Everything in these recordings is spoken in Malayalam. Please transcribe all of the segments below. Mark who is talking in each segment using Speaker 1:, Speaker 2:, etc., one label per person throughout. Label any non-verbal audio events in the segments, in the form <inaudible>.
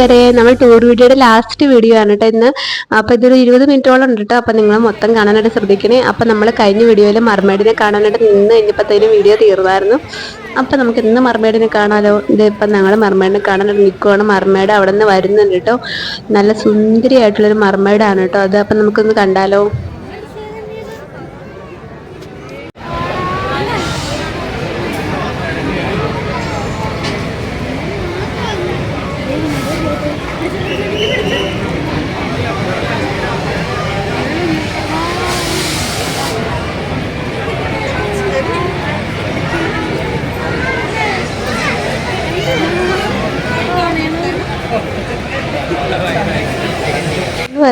Speaker 1: വരെ നമ്മൾ ടൂർ വീഡിയോയുടെ ലാസ്റ്റ് വീഡിയോ ആണ് കേട്ടോ ഇന്ന്. അപ്പോൾ ഇതൊരു ഇരുപത് മിനിറ്റോളം ഉണ്ട് കേട്ടോ. അപ്പോൾ നിങ്ങൾ മൊത്തം കാണാനായിട്ട് ശ്രദ്ധിക്കണേ. അപ്പോൾ നമ്മൾ കഴിഞ്ഞ വീഡിയോയിൽ മർമേഡിനെ കാണാനായിട്ട് നിന്ന് കഴിഞ്ഞപ്പോഴത്തേനും വീഡിയോ തീർന്നായിരുന്നു. അപ്പോൾ നമുക്ക് ഇന്ന് മർമേഡിനെ കാണാലോ? ഇതേ ഇപ്പം ഞങ്ങൾ മർമേഡിനെ കാണാനായിട്ട് നിൽക്കുവാണ് മർമേഡ് അവിടെ നിന്ന് വരുന്നുണ്ട് കേട്ടോ. നല്ല സുന്ദരിയായിട്ടുള്ളൊരു മർമേഡാണ് കേട്ടോ അത്. അപ്പം നമുക്കൊന്ന് കണ്ടാലോ?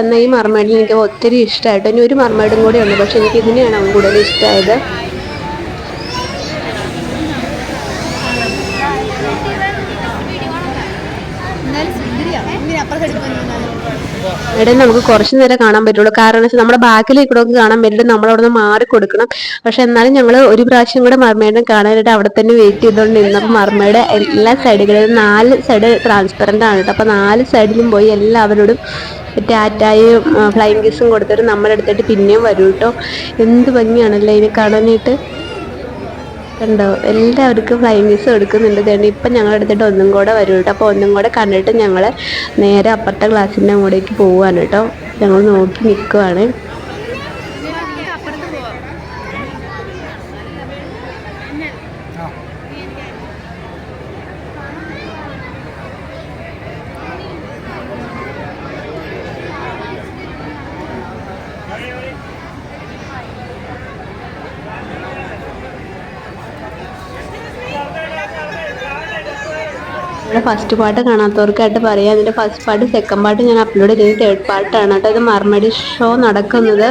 Speaker 1: ഇത് വന്ന ഈ മർമേഡിൽ എനിക്ക് ഒത്തിരി ഇഷ്ടമായിട്ട്. ഇനി ഒരു മർമേഡും കൂടി ഉണ്ട്. പക്ഷെ എനിക്ക് ഇതിനെയാണ് അവൻ കൂടുതൽ ഇഷ്ടമായത്. ഇടയിൽ നമുക്ക് കുറച്ച് നേരം കാണാൻ പറ്റുള്ളൂ. കാരണം വെച്ചാൽ നമ്മുടെ ബാക്കിലേക്ക് കൂടെ ഒക്കെ കാണാൻ പറ്റില്ല. നമ്മൾ അവിടെ നിന്ന് മാറി കൊടുക്കണം. പക്ഷെ എന്നാലും ഞങ്ങൾ ഒരു പ്രാവശ്യം കൂടെ മർമേഡിനെ കാണാനായിട്ട് അവിടെ തന്നെ വെയിറ്റ് ചെയ്തുകൊണ്ട് നിന്നപ്പോൾ മർമയുടെ എല്ലാ സൈഡുകളിലും നാല് സൈഡ് ട്രാൻസ്പെറന്റ് ആണ് കേട്ടോ. അപ്പോൾ നാല് സൈഡിലും പോയി എല്ലാവരോടും ടാറ്റായും ഫ്ലൈങ് കിസും കൊടുത്തിട്ട് നമ്മുടെ അടുത്തിട്ട് പിന്നെയും വരും കേട്ടോ. എന്ത് ഭംഗിയാണല്ലേ ഇതിനെ കാണാനായിട്ട്. കണ്ടോ? എല്ലാവർക്കും ഫ്ലൈ മിസ് കൊടുക്കുന്നുണ്ട്. ചേട്ടൻ ഇപ്പം ഞങ്ങൾ എടുത്തിട്ട് ഒന്നും കൂടെ വരും കേട്ടോ അപ്പോൾ ഒന്നും കൂടെ കണ്ടിട്ട് ഞങ്ങൾ നേരെ അപ്പുറത്തെ ക്ലാസ്സിന്റെ അങ്ങോട്ടേക്ക് പോവാണ് കേട്ടോ. ഞങ്ങൾ നോക്കി നിൽക്കുവാണ് നമ്മുടെ ഫസ്റ്റ് പാട്ട് കാണാത്തവർക്കായിട്ട് പറയാം. അതിന്റെ ഫസ്റ്റ് പാട്ട് സെക്കൻഡ് പാട്ട് ഞാൻ അപ്ലോഡ് ചെയ്ത് തേർഡ് പാട്ടാണ്. കേട്ടോ ഇത് മർമടി ഷോ നടക്കുന്നത്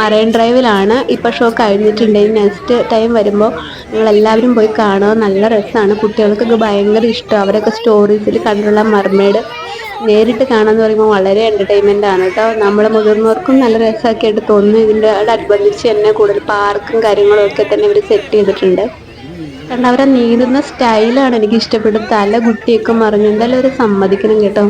Speaker 1: മറൈൻ ഡ്രൈവിലാണ്. ഇപ്പോൾ ഷോ കഴിഞ്ഞിട്ടുണ്ട്. ഇനി നെക്സ്റ്റ് ടൈം വരുമ്പോൾ നിങ്ങളെല്ലാവരും പോയി കാണുക. നല്ല രസമാണ് കുട്ടികൾക്കൊക്കെ ഭയങ്കര ഇഷ്ടം. അവരൊക്കെ സ്റ്റോറീസിൽ കണ്ടുള്ള മർമേഡ് നേരിട്ട് കാണാന്ന് പറയുമ്പോൾ വളരെ എന്റർടൈൻമെന്റ് ആണ് കേട്ടോ നമ്മൾ മുതിർന്നവർക്കും നല്ല രസമൊക്കെ ആയിട്ട് തോന്നുന്നു. ഇതിന്റെ അനുബന്ധിച്ച് തന്നെ കൂടുതൽ പാർക്കും കാര്യങ്ങളും ഒക്കെ തന്നെ ഇവർ സെറ്റ് ചെയ്തിട്ടുണ്ട്. കാരണം അവരെ നീന്തുന്ന സ്റ്റൈലാണ് എനിക്ക് ഇഷ്ടപ്പെട്ടത് തല കുട്ടിയൊക്കെ മറിഞ്ഞു എന്തായാലും ഒരു സമ്മതിക്കണം കേട്ടോ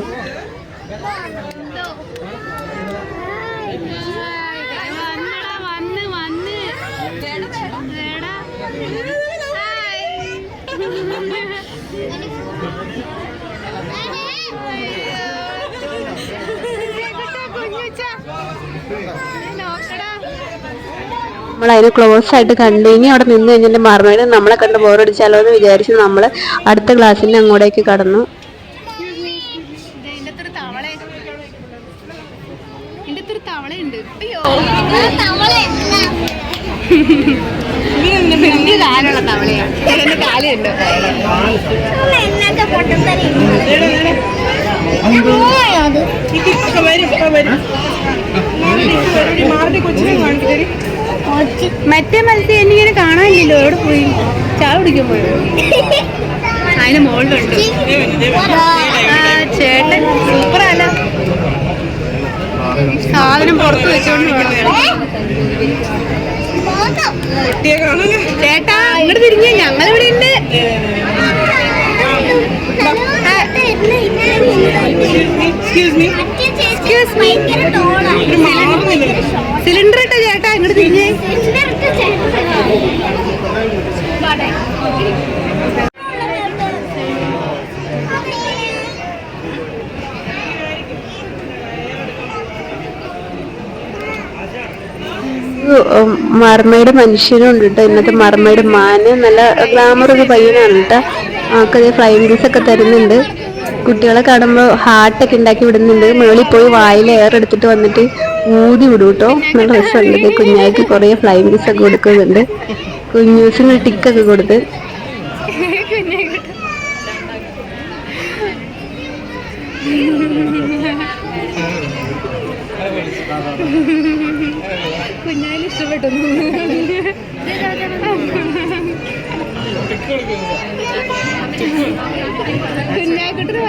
Speaker 2: Thank you.
Speaker 1: നമ്മൾ അതിനെ ക്ലോസ് ആയിട്ട് കണ്ടു ഇനി അവിടെ നിന്ന് കഴിഞ്ഞിട്ട് മറന്നിട്ട് നമ്മളെ കണ്ട് ബോറടിച്ചാലോ എന്ന് വിചാരിച്ച് നമ്മൾ അടുത്ത ക്ലാസ്സിന്റെ അങ്ങോട്ടേക്ക് കടന്നു
Speaker 2: ഇതിന്റെ മാറി കൊച്ചിനെ ഇതിന്റെ മറ്റേ മത്സ്യം എനിക്കിങ്ങനെ കാണാനില്ലല്ലോ എവിടെ പോയി? ചായ കുടിക്കാൻ പോയോ? അതിന് മോളുണ്ട് ചേട്ടൻ സൂപ്പർ അല്ല സാധനം പുറത്ത് വെച്ചോണ്ട് ചേട്ടാ ഇങ്ങോട്ട് തിരിഞ്ഞ. ഞങ്ങളിവിടെ ഉണ്ട് സിലിണ്ടർ ഇട്ട ചേട്ടാ ഇങ്ങോട്ട് തിരിഞ്ഞേ.
Speaker 1: മർമയുടെ മനുഷ്യനും ഉണ്ട് കേട്ടോ ഇന്നത്തെ മർമയുടെ മാന് നല്ല ഗ്ലാമർ ഒരു പയ്യനാണ് കേട്ടോ ആൾക്കത് ഫ്ലൈ ഒക്കെ തരുന്നുണ്ട്. കുട്ടികളെ കാണുമ്പോൾ ഹാർട്ടൊക്കെ ഉണ്ടാക്കി വിടുന്നുണ്ട്. മുകളിൽ പോയി വായിൽ എയർ എടുത്തിട്ട് വന്നിട്ട് ഊതി വിടും കേട്ടോ നല്ല രസമുണ്ട്. കുഞ്ഞായിക്ക് കുറേ ഫ്ലൈങ് പീസ് ഒക്കെ കൊടുക്കുന്നുണ്ട്. കുഞ്ഞൂസിന് ടിക്കൊക്കെ കൊടുത്ത്.
Speaker 2: ഇഷ്ടപ്പെട്ടു. <laughs> <laughs> കുഞ്ഞാക്കുട്ടിന്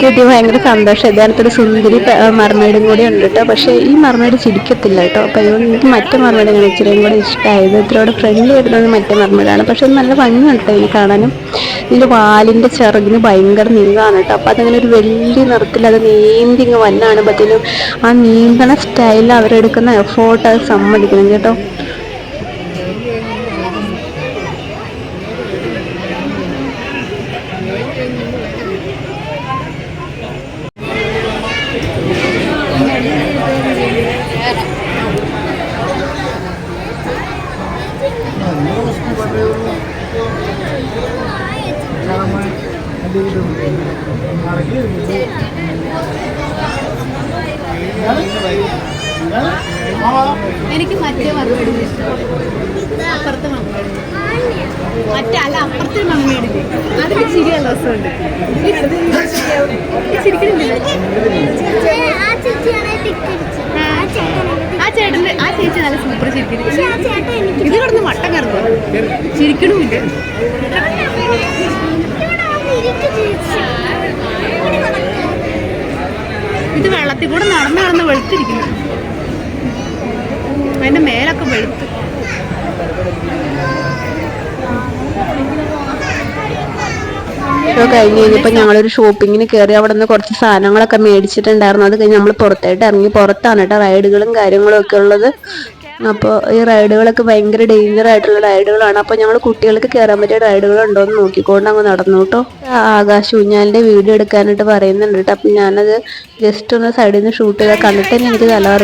Speaker 1: കിട്ടി ഭയങ്കര സന്തോഷം. യഥാർത്ഥത്തിൽ സുന്ദരി മർമേഡും കൂടി ഉണ്ട് കേട്ടോ. പക്ഷേ ഈ മർമേഡ് ചിരിക്കത്തില്ല കേട്ടോ. അപ്പോൾ അതുകൊണ്ട് എനിക്ക് മറ്റേ മർമേഡാണ് ഇച്ചിരിയും കൂടെ ഇഷ്ടമായത് ഇത്രയോടെ ഫ്രണ്ട്ലി വരുന്നത് മറ്റേ മർമേഡാണ് പക്ഷേ അത് നല്ല കേട്ടോ ഇതിന് കാണാനും. ഇതിന്റെ വാലിന്റെ ചിറകിന് ഭയങ്കര നീളമാണ് കേട്ടോ. അപ്പോൾ അതങ്ങനെ ഒരു വലിയ നിറത്തിൽ അത് നീന്തി ഇങ്ങ് വന്നാണുമ്പോഴത്തേനും ആ നീന്തണ സ്റ്റൈലിൽ അവരെടുക്കുന്ന എഫോർട്ട് അത് സമ്മതിക്കണം കേട്ടോ.
Speaker 2: എനിക്ക് മറ്റേ മറുപടി അപ്പുറത്തെ മറുപടി മറ്റേ അല്ല അപ്പുറത്തെ മമ്മേടില്ലേ അതിന് നല്ല രസമുണ്ട്. ആ ചേട്ടന് ആ ചേച്ചി നല്ല സൂപ്പർ ചിരിക്കുന്നു. ഇത് കിടന്ന് വട്ടം കറന്നു ചിരിക്കണമില്ല. ഇത് വെള്ളത്തിൽ കൂടെ നടന്ന് നടന്ന് വെളുത്തിരിക്കുന്നു. അതിന്റെ മേലൊക്കെ വെളുത്ത്.
Speaker 1: ഷോ കഴിഞ്ഞ് കഴിഞ്ഞപ്പോൾ ഞങ്ങളൊരു ഷോപ്പിങ്ങിന് കയറി അവിടെ നിന്ന് കുറച്ച് സാധനങ്ങളൊക്കെ മേടിച്ചിട്ടുണ്ടായിരുന്നു. അത് കഴിഞ്ഞ് നമ്മൾ പുറത്തായിട്ട് ഇറങ്ങി പുറത്താണ് കേട്ടോ. റൈഡുകളും കാര്യങ്ങളും ഒക്കെ ഉള്ളത്. അപ്പോൾ ഈ റൈഡുകളൊക്കെ ഭയങ്കര ഡേഞ്ചർ ആയിട്ടുള്ള റൈഡുകളാണ് അപ്പോൾ ഞങ്ങൾ കുട്ടികൾക്ക് കയറാൻ പറ്റിയ റൈഡുകൾ ഉണ്ടോ എന്ന് നോക്കിക്കൊണ്ട് അങ്ങ് നടന്നു കേട്ടോ. ആകാശ് ഊഞ്ഞാലിന്റെ വീഡിയോ എടുക്കാനായിട്ട് പറയുന്നുണ്ട് കേട്ടോ. അപ്പം ഞാനത് ജസ്റ്റ് ഒന്ന് സൈഡിൽ നിന്ന് ഷൂട്ട് ചെയ്താൽ കണ്ടിട്ട് തന്നെ എനിക്ക് തല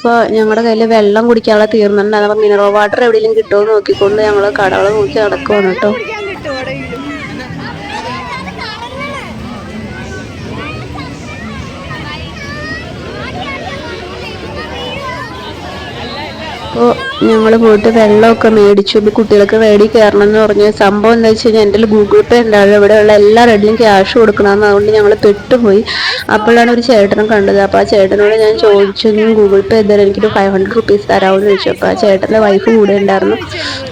Speaker 1: അപ്പോൾ ഞങ്ങളുടെ കയ്യിൽ വെള്ളം കുടിക്കാനുള്ള തീർന്നിട്ടുണ്ട്. അപ്പോൾ മിനറൽ വാട്ടർ എവിടെയെങ്കിലും കിട്ടുമോ നോക്കിക്കൊണ്ട് ഞങ്ങൾ കടകൾ നോക്കി നടക്കുവാണ് കേട്ടോ. അപ്പോൾ ഞങ്ങൾ പോയിട്ട് വെള്ളമൊക്കെ മേടിച്ചു. കുട്ടികൾക്ക് റെഡി കയറണം എന്ന് പറഞ്ഞ. സംഭവം എന്താ വെച്ച് കഴിഞ്ഞാൽ എന്റെ ഗൂഗിൾ പേ ഉണ്ടാവും ഇവിടെയുള്ള എല്ലാ റെഡിലും ക്യാഷ് കൊടുക്കണമെന്ന് അതുകൊണ്ട് ഞങ്ങൾ പെട്ടുപോയി. അപ്പോഴാണ് ഒരു ചേട്ടനെ കണ്ടത്. അപ്പോൾ ആ ചേട്ടനോട് ഞാൻ ചോദിച്ചു നീ ഗൂഗിൾ പേ ഇതുവരെ എനിക്കൊരു ഫൈവ് ഹൺഡ്രഡ് റുപ്പീസ് തരാമെന്ന് ചോദിച്ചു. അപ്പോൾ ആ ചേട്ടന്റെ വൈഫ് കൂടെ ഉണ്ടായിരുന്നു.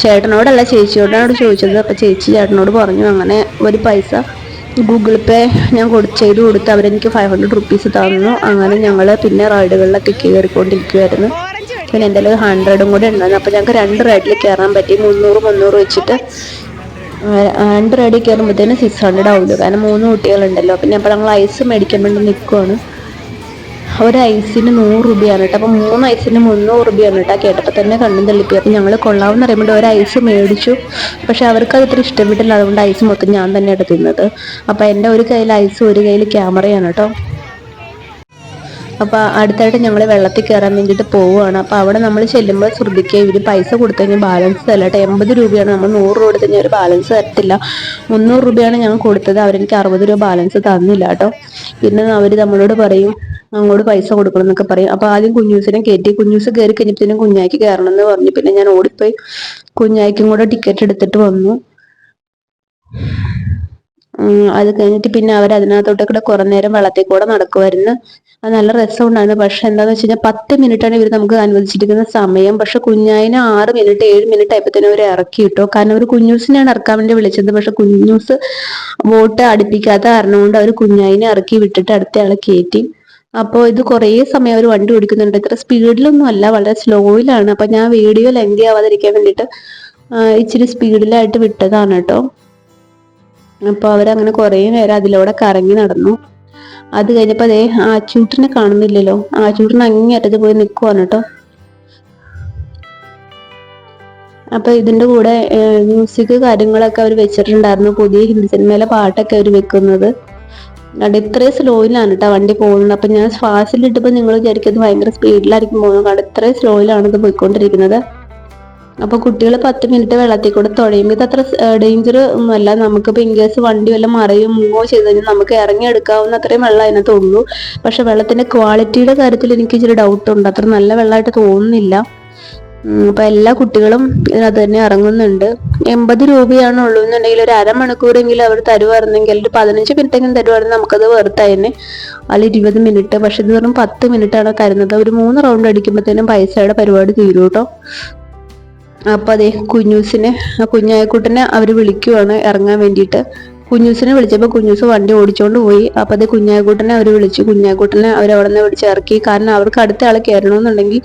Speaker 1: ചേട്ടനോടല്ല ചേച്ചിയോടാണ് ചോദിച്ചത്. അപ്പോൾ ചേച്ചി ചേട്ടനോട് പറഞ്ഞു അങ്ങനെ ഒരു പൈസ ഗൂഗിൾ പേ ഞാൻ കൊടു ചെയ്ത് കൊടുത്ത് അവരെനിക്ക് ഫൈവ് ഹൺഡ്രഡ് റുപ്പീസ് തന്നു. അങ്ങനെ ഞങ്ങൾ പിന്നെ റൈഡുകളിലൊക്കെ കയറിക്കൊണ്ടിരിക്കുമായിരുന്നു പിന്നെ എന്തായാലും ഒരു ഹൺഡ്രഡും കൂടെ ഉണ്ടായിരുന്നു. അപ്പോൾ ഞങ്ങൾക്ക് രണ്ട് റൈഡിൽ കയറാൻ പറ്റി. മുന്നൂറ് മുന്നൂറ് വെച്ചിട്ട് രണ്ട് റൈഡിൽ കയറുമ്പോഴത്തേനും സിക്സ് ഹൺഡ്രഡ് ആവുമല്ലോ കാരണം മൂന്ന് കുട്ടികളുണ്ടല്ലോ. പിന്നെ അപ്പോൾ ഞങ്ങൾ ഐസ് മേടിക്കാൻ വേണ്ടി നിൽക്കുവാണ് ഒരു ഐസിന് നൂറ് രൂപയാണ് കേട്ടോ. അപ്പോൾ മൂന്ന് ഐസിന് മുന്നൂറ് രൂപയാണ് കേട്ടോ. കേട്ടപ്പോൾ തന്നെ കണ്ണും തെളിപ്പി അപ്പോൾ ഞങ്ങൾ കൊള്ളാമെന്ന് പറയുമ്പോൾ ഒരു ഐസ് മേടിച്ചു. പക്ഷെ അവർക്ക് അത് ഇത്ര ഇഷ്ടപ്പെട്ടില്ല. അതുകൊണ്ട് ഐസ് മൊത്തം ഞാൻ തന്നെയാണ് തിന്നത്. അപ്പോൾ എന്റെ ഒരു കയ്യിൽ ഐസ് ഒരു കയ്യിൽ ക്യാമറയാണ് കേട്ടോ. അപ്പോൾ അടുത്തായിട്ട് ഞങ്ങൾ വെള്ളത്തിൽ കയറാൻ വേണ്ടിയിട്ട് പോവുകയാണ് അപ്പോൾ അവിടെ നമ്മൾ ചെല്ലുമ്പോൾ ശ്രദ്ധിക്കുക ഇവർ പൈസ കൊടുത്തു ബാലൻസ് തരട്ടെ. എൺപത് രൂപയാണ് നമ്മൾ നൂറ് രൂപ കൊടുത്തു ഒരു ബാലൻസ് തരത്തില്ല. മുന്നൂറ് രൂപയാണ് ഞങ്ങൾ കൊടുത്തത്. അവരെനിക്ക് അറുപത് രൂപ ബാലൻസ് തന്നില്ല കേട്ടോ. പിന്നെ അവർ നമ്മളോട് പറയും അങ്ങോട്ട് പൈസ കൊടുക്കണം എന്നൊക്കെ പറയും. അപ്പോൾ ആദ്യം കുഞ്ഞൂസിനെ കയറ്റി കുഞ്ഞൂസ് കയറി കഴിഞ്ഞപ്പോഴത്തേനും കുഞ്ഞായിക്ക് കയറണം എന്ന് പറഞ്ഞു. പിന്നെ ഞാൻ ഓടിപ്പോയി. കുഞ്ഞായിക്കും കൂടെ ടിക്കറ്റ് എടുത്തിട്ട് വന്നു. അത് കഴിഞ്ഞിട്ട് പിന്നെ അവർ അതിനകത്തോട്ട് കുറെ നേരം വെള്ളത്തിൽ കൂടെ നടക്കുമായിരുന്നു അത് നല്ല രസമുണ്ടായിരുന്നു. പക്ഷെ എന്താന്ന് വെച്ച് കഴിഞ്ഞാൽ പത്ത് മിനിറ്റാണ് ഇവർ നമുക്ക് അനുവദിച്ചിരിക്കുന്ന സമയം. പക്ഷെ കുഞ്ഞായിന് ആറ് മിനിറ്റ് ഏഴ് മിനിറ്റ് ആയപ്പോഴത്തേനും അവർ ഇറക്കി കിട്ടോ കാരണം അവർ കുഞ്ഞൂസിനെയാണ് ഇറക്കാൻ വേണ്ടി വിളിച്ചത്. പക്ഷെ കുഞ്ഞൂസ് വോട്ട് അടുപ്പിക്കാത്ത കാരണം കൊണ്ട് അവർ കുഞ്ഞായിനെ ഇറക്കി വിട്ടിട്ട് അടുത്ത ആളെ കയറ്റി അപ്പോൾ ഇത് കുറേ സമയം അവർ വണ്ടി ഓടിക്കുന്നുണ്ട്. ഇത്ര സ്പീഡിലൊന്നും അല്ല. വളരെ സ്ലോയിലാണ്. അപ്പൊ ഞാൻ വീഡിയോ ലെങ്തി ആവാതിരിക്കാൻ വേണ്ടിയിട്ട് ഇച്ചിരി സ്പീഡിലായിട്ട് വിട്ടതാണ് കേട്ടോ. അപ്പോൾ അവരങ്ങനെ കുറേ നേരം അതിലൂടെ കറങ്ങി നടന്നു. അത് കഴിഞ്ഞപ്പോൾ അതേ ആച്ചൂട്ടിനെ കാണുന്നില്ലല്ലോ. ആച്ചൂട്ടിന് അങ്ങേ അറ്റത്ത് പോയി നിൽക്കുവാണ് കേട്ടോ. അപ്പൊ ഇതിന്റെ കൂടെ മ്യൂസിക് കാര്യങ്ങളൊക്കെ അവർ വെച്ചിട്ടുണ്ടായിരുന്നു. പുതിയ ഹിന്ദി സിനിമയിലെ പാട്ടൊക്കെ അവർ വെക്കുന്നത്. അവിടെ ഇത്രയും സ്ലോയിലാണ് കേട്ടോ വണ്ടി പോകുന്നത്. അപ്പൊ ഞാൻ ഫാസ്റ്റിലിട്ടപ്പോൾ നിങ്ങൾ വിചാരിക്കുന്നത് ഭയങ്കര സ്പീഡിലായിരിക്കും പോകുന്നത്. കാരണം ഇത്രയും സ്ലോയിലാണ് ഇത് പോയിക്കൊണ്ടിരിക്കുന്നത്. അപ്പൊ കുട്ടികൾ പത്ത് മിനിറ്റ് വെള്ളത്തിൽ കൂടെ തുഴയുമ്പോൾ ഇത് അത്ര ഡേഞ്ചർ ഒന്നുമല്ല. ഇപ്പൊ ഇൻകേസ് വണ്ടി വല്ല മറയും മൂവോ ചെയ്ത് കഴിഞ്ഞാൽ നമുക്ക് ഇറങ്ങി എടുക്കാവുന്ന അത്രയും വെള്ളം അതിനകത്ത് ഉള്ളൂ. പക്ഷെ വെള്ളത്തിന്റെ ക്വാളിറ്റിയുടെ കാര്യത്തിൽ എനിക്ക് ഇച്ചിരി ഡൗട്ട് ഉണ്ട്. അത്ര നല്ല വെള്ളമായിട്ട് തോന്നുന്നില്ല. അപ്പൊ എല്ലാ കുട്ടികളും അത് തന്നെ ഇറങ്ങുന്നുണ്ട്. എൺപത് രൂപയാണ് ഉള്ളൂ എന്നുണ്ടെങ്കിൽ ഒരു അരമണിക്കൂറെങ്കിലും അവർ തരുവായിരുന്നെങ്കിൽ ഒരു പതിനഞ്ച് മിനിറ്റെങ്കിലും തരുവാണെങ്കിൽ നമുക്കത് വെറുത്തായിരുന്നു അതിൽ ഇരുപത് മിനിറ്റ് പക്ഷെ ഇത് വെറും പത്ത് മിനിറ്റ് ആണ് തരുന്നത്. ഒരു മൂന്ന് റൗണ്ട് അടിക്കുമ്പോഴത്തേനും പൈസയുടെ പരിപാടി തീരൂട്ടോ. അപ്പൊ അതെ കുഞ്ഞൂസിനെ കുഞ്ഞായക്കുട്ടനെ അവർ വിളിക്കുവാണ് ഇറങ്ങാൻ വേണ്ടിയിട്ട്. കുഞ്ഞൂസിനെ വിളിച്ചപ്പോൾ കുഞ്ഞൂസ് വണ്ടി ഓടിച്ചോണ്ട് പോയി. അപ്പൊ അത് കുഞ്ഞായക്കുട്ടനെ അവർ വിളിച്ചു. കുഞ്ഞായക്കൂട്ടനെ അവർ അവിടെ നിന്ന് വിളിച്ച് ഇറക്കി. കാരണം അവർക്ക് അടുത്ത ആളെ കയറണമെന്നുണ്ടെങ്കിൽ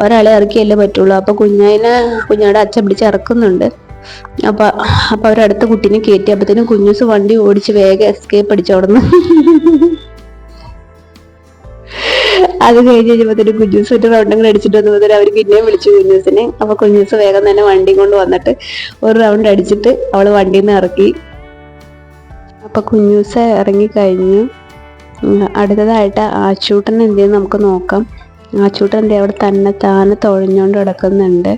Speaker 1: ഒരാളെ ഇറക്കിയല്ലേ പറ്റുള്ളൂ. അപ്പൊ കുഞ്ഞായിനെ കുഞ്ഞാടെ അച്ഛൻ പിടിച്ച് ഇറക്കുന്നുണ്ട്. അപ്പൊ അപ്പൊ അവരടുത്ത കുട്ടീനെ കയറ്റി അപ്പത്തേനും കുഞ്ഞൂസ് വണ്ടി ഓടിച്ച് വേഗം എസ്കേപ്പ് അടിച്ചോടുന്നു <laughs> അത് കഴിഞ്ഞ് കഴിഞ്ഞപ്പോഴത്തേനും കുഞ്ഞൂസ് റൗണ്ടും കൂടെ അടിച്ചിട്ട് വന്നപ്പോൾ അവർ പിന്നെയും വിളിച്ചു കുഞ്ഞൂസിനെ അപ്പൊ കുഞ്ഞൂസ് വേഗം തന്നെ വണ്ടി കൊണ്ട് വന്നിട്ട് ഒരു റൗണ്ട് അടിച്ചിട്ട് അവൾ വണ്ടിയിൽ നിന്ന് ഇറക്കി. അപ്പൊ കുഞ്ഞൂസ് ഇറങ്ങി കഴിഞ്ഞു. അടുത്തതായിട്ട് ആച്ചൂട്ടൻ എന്ത് ചെയ്യുന്നു നമുക്ക് നോക്കാം. ആച്ചൂട്ടൻ എന്ത് അവിടെ തന്നെ താനെ തുഴഞ്ഞുകൊണ്ട് കിടക്കുന്നുണ്ട്.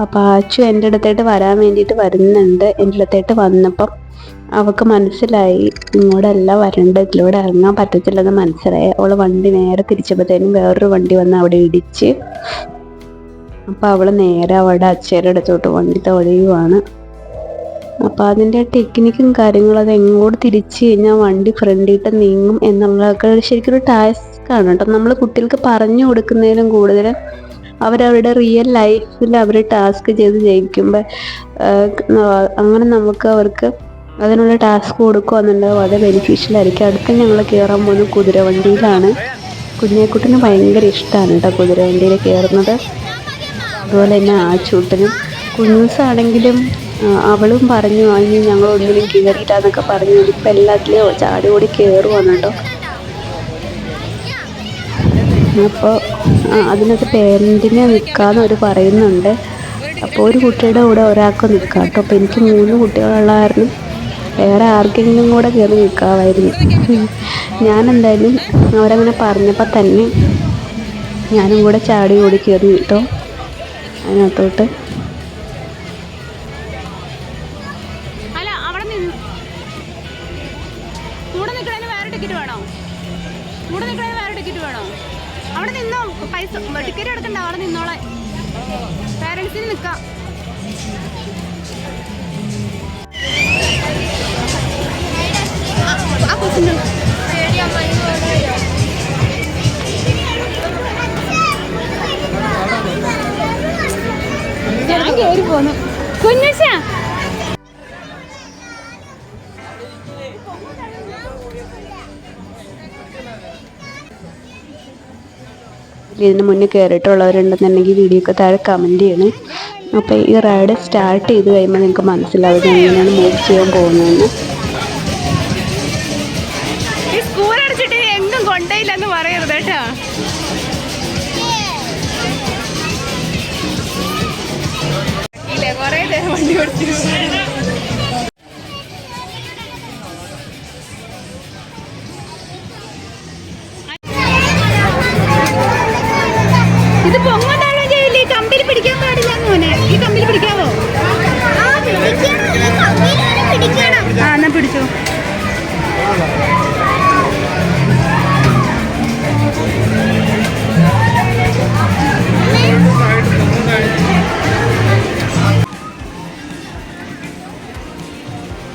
Speaker 1: അപ്പൊ ആച്ചു എന്റെ അടുത്തായിട്ട് വരാൻ വേണ്ടിയിട്ട് വരുന്നുണ്ട്. എന്റെ അടുത്തായിട്ട് വന്നപ്പം അവൾക്ക് മനസ്സിലായി ഇങ്ങോട്ടല്ല വരേണ്ടത് ഇതിലൂടെ ഇറങ്ങാൻ പറ്റത്തില്ലെന്ന് മനസ്സിലായി. അവൾ വണ്ടി നേരെ തിരിച്ചപ്പോഴത്തേനും വേറൊരു വണ്ടി വന്ന് അവിടെ ഇടിച്ച് അപ്പൊ അവൾ നേരെ അവിടെ അച്ഛയുടെ അടുത്തോട്ട് വണ്ടി തൊഴയുവാണ് അപ്പൊ അതിന്റെ ടെക്നിക്കും കാര്യങ്ങളും അത് എങ്ങോട്ട് തിരിച്ച് കഴിഞ്ഞാൽ വണ്ടി ഫ്രണ്ടിട്ട് നീങ്ങും എന്നുള്ളതൊക്കെ ശരിക്കും ഒരു ടാസ്ക് ആണ് കേട്ടോ. നമ്മൾ കുട്ടികൾക്ക് പറഞ്ഞു കൊടുക്കുന്നതിലും കൂടുതൽ അവരവരുടെ റിയൽ ലൈഫിൽ അവർ ടാസ്ക് ചെയ്ത് ജയിക്കുമ്പോൾ അങ്ങനെ നമുക്ക് അവർക്ക് അതിനുള്ള ടാസ്ക് കൊടുക്കുകയെന്നുണ്ടെങ്കിൽ വളരെ ബെനിഫിഷ്യൽ ആയിരിക്കും. അടുത്ത് ഞങ്ങൾ കയറാൻ പോകുന്നത് കുതിരവണ്ടിയിലാണ്. കുഞ്ഞേക്കുട്ടിന് ഭയങ്കര ഇഷ്ടമാണ് കേട്ടോ കുതിരവണ്ടിയിൽ കയറുന്നത് അതുപോലെ തന്നെ ആച്ചൂട്ടനും ചൂട്ടനും കുഞ്ഞൂസാണെങ്കിലും അവളും പറഞ്ഞു അതിന് ഞങ്ങൾ ഒന്നിനും കയറിയിട്ടാന്നൊക്കെ പറഞ്ഞു. ഇപ്പം എല്ലാത്തിലും ചാടി ഓടി കയറുവാണ് കേട്ടോ അപ്പോൾ അതിനകത്ത് പേരന്റിനെ നിൽക്കാന്ന് അവർ പറയുന്നുണ്ട്. അപ്പോൾ ഒരു കുട്ടിയുടെ കൂടെ ഒരാൾക്ക് നിൽക്കാം കേട്ടോ അപ്പോൾ എനിക്ക് മൂന്ന് കുട്ടികളുള്ള കാരണം വേറെ ആർക്കെങ്കിലും കൂടെ കയറി നിൽക്കാമായിരുന്നു. ഞാൻ എന്തായാലും അവരങ്ങനെ പറഞ്ഞപ്പോൾ തന്നെ ഞാനും കൂടെ ചാടി ഓടി കയറി കേട്ടോ അതിനകത്തോട്ട്.
Speaker 2: ടിക്കറ്റ് എടുക്കണ്ട അവിടെ നിന്നോളെ പാരൻസിന് നിൽക്കാം. കയറി പോന്നു. കുഞ്ഞുശാ.
Speaker 1: ഇതിന് മുന്നേ കയറിയിട്ടുള്ളവരുണ്ടെന്നുണ്ടെങ്കിൽ വീഡിയോ ഒക്കെ താഴെ കമന്റ് ചെയ്യണം. അപ്പോൾ ഈ റൈഡ് സ്റ്റാർട്ട് ചെയ്ത് കഴിയുമ്പോൾ നിങ്ങൾക്ക് മനസ്സിലാവും എങ്ങനെയാണ് മൂവ് ചെയ്യാൻ പോകുന്നതെന്ന്.
Speaker 2: സ്കൂൾ അടിച്ചിട്ട് എങ്ങും കൊണ്ടേയില്ലെന്ന് പറയരുത് കേട്ടോ. കുറേ നേരം വണ്ടി ഓടിച്ചു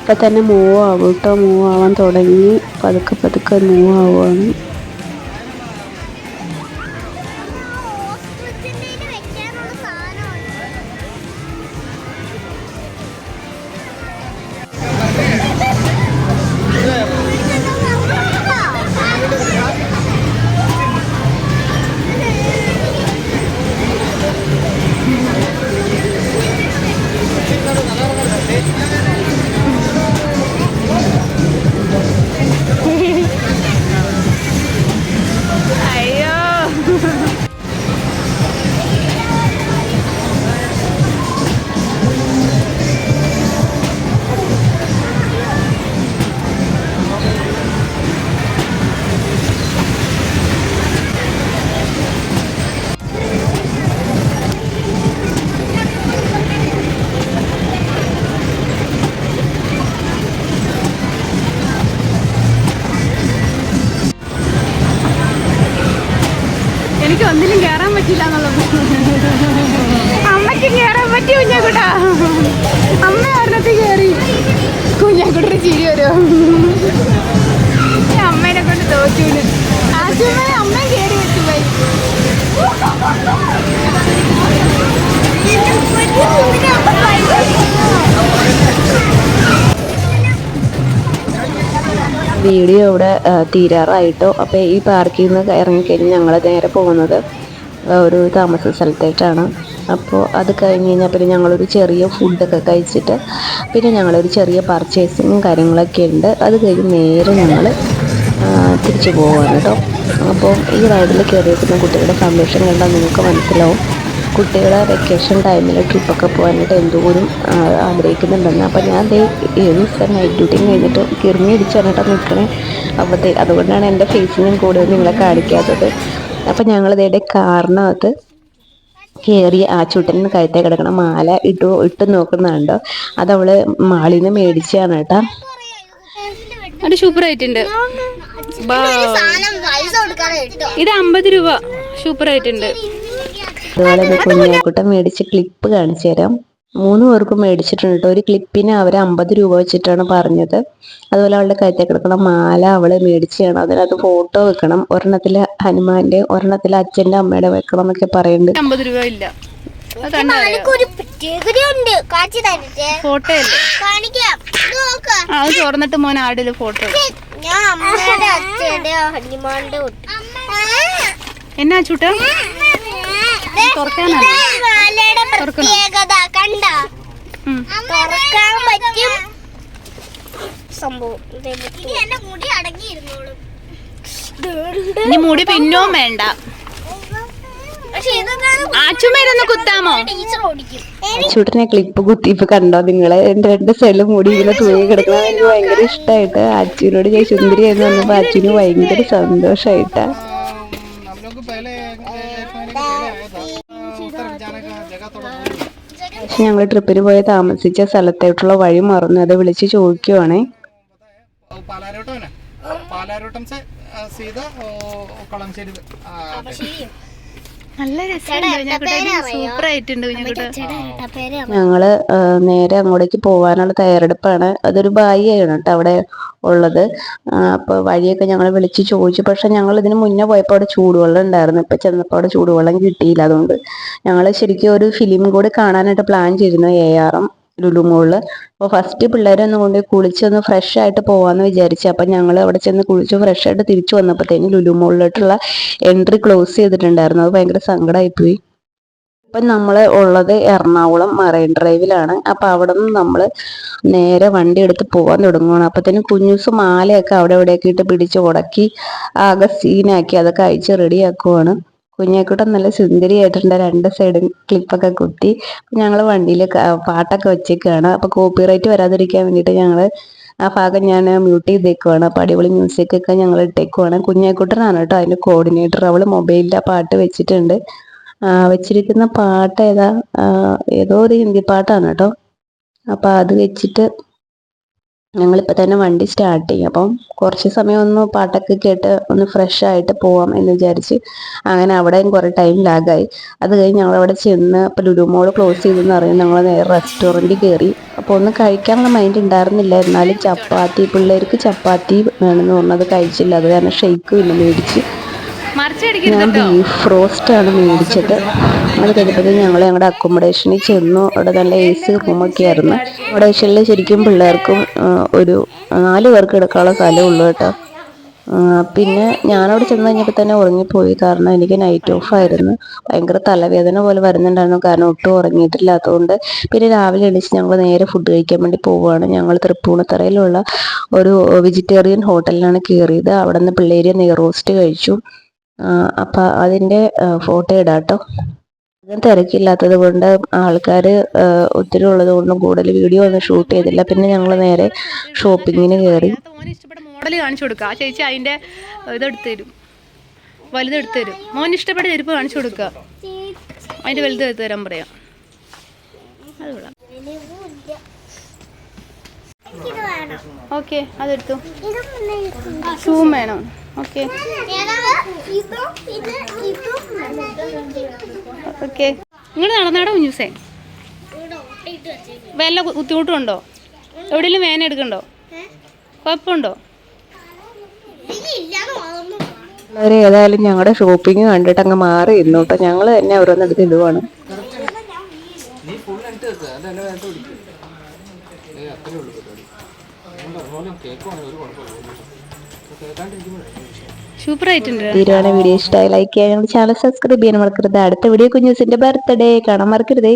Speaker 1: ഇപ്പം തന്നെ മൂവ് ആവും കേട്ടോ മൂവ് ആവാൻ തുടങ്ങി. പതുക്കെ പതുക്കെ മൂവ് ആവുകയാണ്
Speaker 2: പറ്റില്ല എന്നുള്ളത് അമ്മയ്ക്ക് കയറാൻ പറ്റി കുഞ്ഞാക്കുട്ടാ? അമ്മ ഒരെണ്ണത്തിൽ കയറി കുഞ്ഞാക്കുട്ടൊരു ചിരി വരും അമ്മേനെ കൊണ്ട് തോറ്റൂൽ ആശുമേ അമ്മ കയറി വെച്ചു പോയി
Speaker 1: വീഡിയോ ഇവിടെ തീരാറായിട്ടോ. അപ്പോൾ ഈ പാർക്കിൽ നിന്ന് ഇറങ്ങിക്കഴിഞ്ഞ് ഞങ്ങൾ നേരെ പോകുന്നത് ഒരു താമസ സ്ഥലത്തേക്കാണ്. അപ്പോൾ അത് കഴിഞ്ഞ് കഴിഞ്ഞാൽ പിന്നെ ഞങ്ങളൊരു ചെറിയ ഫുഡൊക്കെ കഴിച്ചിട്ട് പിന്നെ ഞങ്ങളൊരു ചെറിയ പർച്ചേസിങ്ങും കാര്യങ്ങളൊക്കെ ഉണ്ട്. അത് കഴിഞ്ഞ് നേരെ ഞങ്ങൾ തിരിച്ചു പോവാണ് കേട്ടോ അപ്പോൾ ഈ റൈഡിൽ കയറിയിരിക്കുന്ന കുട്ടികളുടെ സന്തോഷം കണ്ടാൽ നിങ്ങൾക്ക് മനസ്സിലാവും. കുട്ടികളെ വെക്കേഷൻ ടൈമിൽ ട്രിപ്പൊക്കെ പോകാനായിട്ട് എന്തോരം ആഗ്രഹിക്കുന്നുണ്ടെന്ന്. അപ്പോൾ ഞാൻ അതേ ഏത് ദിവസം നൈറ്റ് ഡ്യൂട്ടിയും കഴിഞ്ഞിട്ട് കിറങ്ങി അടിച്ചാണ് കേട്ടോ നിൽക്കണേ അപ്പോഴത്തെ അതുകൊണ്ടാണ് എന്റെ ഫേസിനും കൂടുതൽ നിങ്ങളെ കാണിക്കാത്തത്. അപ്പോൾ ഞങ്ങൾ ഇതേടെ കാറിനകത്ത് കയറി ആ ചുട്ടന് കഴുത്തേ കിടക്കണ മാല ഇട്ടു ഇട്ട് നോക്കുന്നുണ്ടോ അത് അവൾ മാളിൽ നിന്ന് മേടിച്ചാണ് കേട്ടോ.
Speaker 2: അത് സൂപ്പർ ആയിട്ടുണ്ട്. ഇത് അമ്പത് രൂപ സൂപ്പർ ആയിട്ടുണ്ട്.
Speaker 1: അതുപോലെ കുഞ്ഞാക്കുട്ടം മേടിച്ച് ക്ലിപ്പ് കാണിച്ചു തരാം മൂന്ന് പേർക്കും മേടിച്ചിട്ടുണ്ട്. കേട്ടോ ഒരു ക്ലിപ്പിന് അവർ അമ്പത് രൂപ വെച്ചിട്ടാണ് പറഞ്ഞത്. അതുപോലെ അവളുടെ കഴുത്തേ കിടക്കുന്ന മാല അവൾ മേടിച്ചാണ് അതിനകത്ത് ഫോട്ടോ വെക്കണം. ഒരെണ്ണത്തിൽ ഹനുമാന്റെ ഒരെണ്ണത്തിൽ അച്ഛന്റെ അമ്മയുടെ വെക്കണം എന്നൊക്കെ പറയുന്നുണ്ട്
Speaker 2: അമ്പത് രൂപ ഇല്ല. അത് കണ്ടറിയാം
Speaker 3: ഒരു പ്രത്യേകതയുണ്ട്. കാണിച്ചു തരട്ടെ?
Speaker 2: ഫോട്ടോ
Speaker 3: കാണിക്കാം. ഇത് നോക്ക്.
Speaker 2: ആ അത് തുറന്നിട്ട് മോൻ ആടിൽ ഫോട്ടോ
Speaker 3: ഞാൻ അമ്മയുടെ അച്ഛന്റെ ഹനുമാന്റെ
Speaker 2: എന്നാ ചൂട്ടാ? തുറക്കാനാണ്
Speaker 3: മാലയുടെ പ്രത്യേകത. കണ്ട
Speaker 2: ഇനി മുടി പിന്നോം വേണ്ട
Speaker 1: അച്ചൂട്ടനെ ക്ലിപ്പ് കുത്തി ഇപ്പൊ കണ്ടോ നിങ്ങളെ എന്റെ രണ്ട് സൈഡിലും മൂടി ഇങ്ങനെ തൂങ്ങി കിടക്കുന്നത് എനിക്ക് ഭയങ്കര ഇഷ്ടമായിട്ട് അച്ഛനോട് ഞാൻ സുന്ദരി എന്ന് പറഞ്ഞപ്പോ അച്ഛന് ഭയങ്കര സന്തോഷായിട്ട പക്ഷെ ഞങ്ങൾ ട്രിപ്പിന് പോയി താമസിച്ച സ്ഥലത്തേക്കുള്ള വഴി മറന്നു. അത് വിളിച്ച് ചോദിക്കുവാണേ.
Speaker 4: പാലാരോട്ടം പാലാരോട്ടം
Speaker 2: നല്ല
Speaker 1: ഞങ്ങൾ നേരെ അങ്ങോട്ടേക്ക് പോവാനുള്ള തയ്യാറെടുപ്പാണ്. അതൊരു ബായിയാണ് കേട്ടോ അവിടെ ഉള്ളത്. അപ്പൊ വഴിയൊക്കെ ഞങ്ങൾ വിളിച്ച് ചോദിച്ചു. പക്ഷെ ഞങ്ങൾ ഇതിന് മുന്നേ പോയപ്പോൾ അവിടെ ചൂടുവെള്ളം ഉണ്ടായിരുന്നു. ഇപ്പൊ ചെന്നപ്പോൾ അവിടെ ചൂടുവെള്ളം കിട്ടിയില്ല അതുകൊണ്ട് ഞങ്ങൾ ശരിക്കും ഒരു ഫിലിം കൂടി കാണാനായിട്ട് പ്ലാൻ ചെയ്തിരുന്നു എ ആർ എം ലുലു മോളിൽ അപ്പോൾ ഫസ്റ്റ് പിള്ളേരെ ഒന്ന് കൊണ്ട് കുളിച്ചൊന്ന് ഫ്രഷ് ആയിട്ട് പോവാന്ന് വിചാരിച്ചു. അപ്പം ഞങ്ങൾ അവിടെ ചെന്ന് കുളിച്ച് ഫ്രഷ് ആയിട്ട് തിരിച്ചു വന്നപ്പോഴത്തേനും ലുലു മോളിലോട്ടുള്ള എൻട്രി ക്ലോസ് ചെയ്തിട്ടുണ്ടായിരുന്നു. അത് ഭയങ്കര സങ്കടമായിപ്പോയി ഇപ്പം നമ്മൾ ഉള്ളത് എറണാകുളം മറൈൻ ഡ്രൈവിലാണ്. അപ്പം അവിടെ നിന്ന് നമ്മൾ നേരെ വണ്ടി എടുത്ത് പോകാൻ തുടങ്ങുകയാണ് അപ്പത്തേനും കുഞ്ഞൂസ് മാലയൊക്കെ അവിടെ ഇവിടെയൊക്കെ ഇട്ട് പിടിച്ച് ഉടക്കി ആകെ സീനാക്കി അതൊക്കെ അയച്ച് റെഡിയാക്കുവാണ് കുഞ്ഞാക്കുട്ടൻ നല്ല സുന്ദരിയായിട്ടുണ്ട്. രണ്ട് സൈഡും ക്ലിപ്പൊക്കെ കുത്തി. ഞങ്ങൾ വണ്ടിയിൽ പാട്ടൊക്കെ വെച്ചേക്കാണ്. അപ്പോൾ കോപ്പിറൈറ്റ് വരാതിരിക്കാൻ വേണ്ടിയിട്ട് ഞങ്ങൾ ആ ഭാഗം ഞാൻ മ്യൂട്ട് ചെയ്തേക്കുവാണ്. അപ്പോൾ അടിപൊളി മ്യൂസിക് ഒക്കെ ഞങ്ങൾ ഇട്ടേക്കുവാണ്. കുഞ്ഞാക്കുട്ടനാണ് കേട്ടോ അതിന്റെ കോർഡിനേറ്റർ അവൾ മൊബൈലിൽ ആ പാട്ട് വെച്ചിട്ടുണ്ട്. വെച്ചിരിക്കുന്ന പാട്ട് ഏതാ? ഏതോ ഒരു ഹിന്ദി പാട്ടാണ് കേട്ടോ. അപ്പോൾ അത് വെച്ചിട്ട് ഞങ്ങളിപ്പോ തന്നെ വണ്ടി സ്റ്റാർട്ട് ചെയ്യും. അപ്പം കുറച്ച് സമയം ഒന്ന് പാട്ടൊക്കെ കേട്ട് ഒന്ന് ഫ്രഷ് ആയിട്ട് പോവാം എന്ന് വിചാരിച്ച് അങ്ങനെ അവിടെയും കുറേ ടൈം ലാഗായി അത് കഴിഞ്ഞ് ഞങ്ങൾ അവിടെ ചെന്ന് അപ്പോൾ ലുലു മോൾ ക്ലോസ് ചെയ്തെന്ന് അറിയാം ഞങ്ങൾ നേരെ റെസ്റ്റോറന്റിൽ കയറി അപ്പോൾ ഒന്നും കഴിക്കാനുള്ള മൈൻഡ് ഉണ്ടായിരുന്നില്ല എന്നാലും ചപ്പാത്തി പിള്ളേർക്ക് ചപ്പാത്തി വേണമെന്ന് പറഞ്ഞത് കഴിച്ചില്ല. അത് കാരണം ഷെയ്ക്കും ഇല്ല മേടിച്ച് ഞാൻ ബീഫ് റോസ്റ്റ് ആണ് മേടിച്ചത്. അത് കഴിഞ്ഞപ്പോഴത്തേക്കും ഞങ്ങൾ ഞങ്ങളുടെ അക്കോമഡേഷനിൽ ചെന്നു. അവിടെ നല്ല എ സി റൂമൊക്കെ ആയിരുന്നു. അക്കോമഡേഷനിൽ ശരിക്കും പിള്ളേർക്കും ഒരു നാല് പേർക്ക് എടുക്കാനുള്ള സ്ഥലം ഉള്ളൂ കേട്ടോ. പിന്നെ ഞാനവിടെ ചെന്ന് കഴിഞ്ഞപ്പോൾ തന്നെ ഉറങ്ങിപ്പോയി. കാരണം എനിക്ക് നൈറ്റ് ഓഫ് ആയിരുന്നു. ഭയങ്കര തലവേദന പോലെ വരുന്നുണ്ടായിരുന്നു. കാരണം ഒട്ടും ഉറങ്ങിയിട്ടില്ലാത്തതുകൊണ്ട്. പിന്നെ രാവിലെ എണീച്ച് ഞങ്ങൾ നേരെ ഫുഡ് കഴിക്കാൻ വേണ്ടി പോവുകയാണ്. ഞങ്ങൾ തൃപ്പൂണിത്തറയിലുള്ള ഒരു വെജിറ്റേറിയൻ ഹോട്ടലിലാണ് കയറിയത്. അവിടെ നിന്ന് പിള്ളേര് നെയ്റോസ്റ്റ് കഴിച്ചു. അപ്പൊ അതിന്റെ ഫോട്ടോ ഇടാട്ടോ. കേട്ടോ അധികം തിരക്കില്ലാത്തത് കൊണ്ട് ആൾക്കാർ ഒത്തിരി ഉള്ളത് കൊണ്ടും കൂടുതൽ വീഡിയോ ഒന്നും ഷൂട്ട് ചെയ്തില്ല. പിന്നെ ഞങ്ങൾ നേരെ ഷോപ്പിങ്ങിന് കയറി
Speaker 2: മോഡൽ കാണിച്ചു കൊടുക്കുക ആ ചേച്ചി അതിന്റെ ഇതെടുത്ത് തരും. വലുതെടുത്ത് തരും. മോന് ഇഷ്ടപ്പെട്ട ചെരുപ്പ് കാണിച്ചു കൊടുക്കുക അതിന്റെ വലുത് എടുത്ത് തരാൻ പറയാം. അത് വിടാം ഓക്കെ അതെടുത്തു.
Speaker 3: ഇതും
Speaker 2: വേണം. ഓക്കെ. ഓക്കെ. നിങ്ങൾ നടന്നാടോ ന്യൂസേ വല്ല ബുദ്ധിമുട്ടുണ്ടോ എവിടെയെങ്കിലും വേന എടുക്കണ്ടോ? കുഴപ്പമുണ്ടോ?
Speaker 1: വളരെ ഏതായാലും ഞങ്ങളുടെ ഷോപ്പിംഗ് കണ്ടിട്ട് അങ്ങ് മാറി ഇരുന്നു കേട്ടോ ഞങ്ങൾ തന്നെ ഓരോന്നെടുത്ത് ഇടുവാണ്
Speaker 5: നീ ഫുൾ എടുത്ത് വെക്കുക അതല്ല വേണ്ട പിടിക്കും ഏ അത്രേ ഉള്ളൂ പരിപാടി അതുകൊണ്ട് കേൾക്കുവാണെങ്കിൽ ഒരു കുഴപ്പമില്ല കേൾക്കാണ്ടിരിക്കുമ്പോഴേ
Speaker 2: സൂപ്പർ ആയിട്ടുണ്ട്
Speaker 1: വീഡിയോ ഇഷ്ടമായി ലൈക്ക് ചെയ്യാൻ ചാനൽ സബ്സ്ക്രൈബ് ചെയ്യാൻ മറക്കരുത്. അടുത്ത വീഡിയോ കുഞ്ഞൂസിന്റെ ബർത്ത്ഡേ കാണാൻ മറക്കരുതേ.